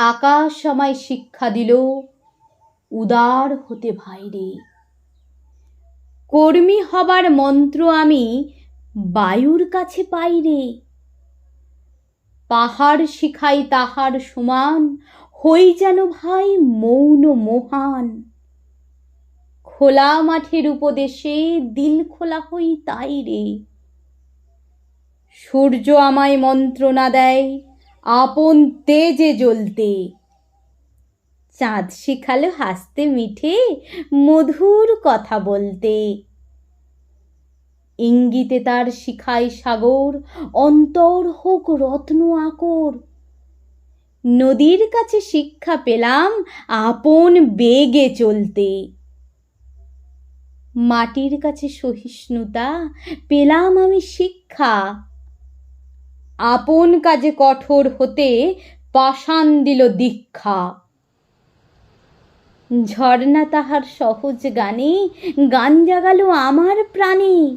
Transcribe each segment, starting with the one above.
আকাশ আমায় শিক্ষা দিল, উদার হতে ভাইরে। কর্মী হবার মন্ত্র আমি বায়ুর কাছে পাই রে। পাহাড় শিখাই তাহার সমান, হই যেন ভাই মৌন মহান। খোলা মাঠের উপদেশে দিল খোলা হই তাই রে। সূর্য আমায় মন্ত্রণা দেয় আপন তেজে জ্বলতে। চাঁদ শিখালো হাসতে মিঠে, মধুর কথা বলতে। ইঙ্গিতে তার শিখায় সাগর, অন্তর হোক রত্ন আকর। নদীর কাছে শিক্ষা পেলাম আপন বেগে চলতে। মাটির কাছে সহিষ্ণুতা, পেলাম আমি শিক্ষা। আপন কাজে কঠোর হতে পাষাণ দিল দীক্ষা। ঝর্ণা তাহার সহজ গানে, গান জাগালো আমার প্রাণে।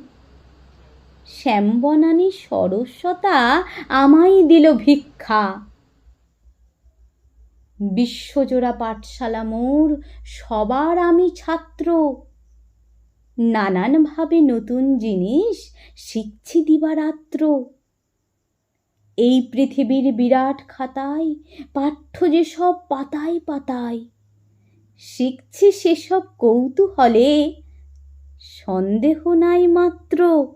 শ্যামবনানী সরস্বতা আমায় দিল ভিক্ষা। বিশ্বজোড়া পাঠশালা মোর, সবার আমি ছাত্র। নানানভাবে নতুন জিনিস শিখছি দিবারাত্র। এই পৃথিবীর বিরাট খাতায় পাঠ্য যেসব পাতায় পাতায়। শিখছি সেসব কৌতূহলে সন্দেহ নাই মাত্র।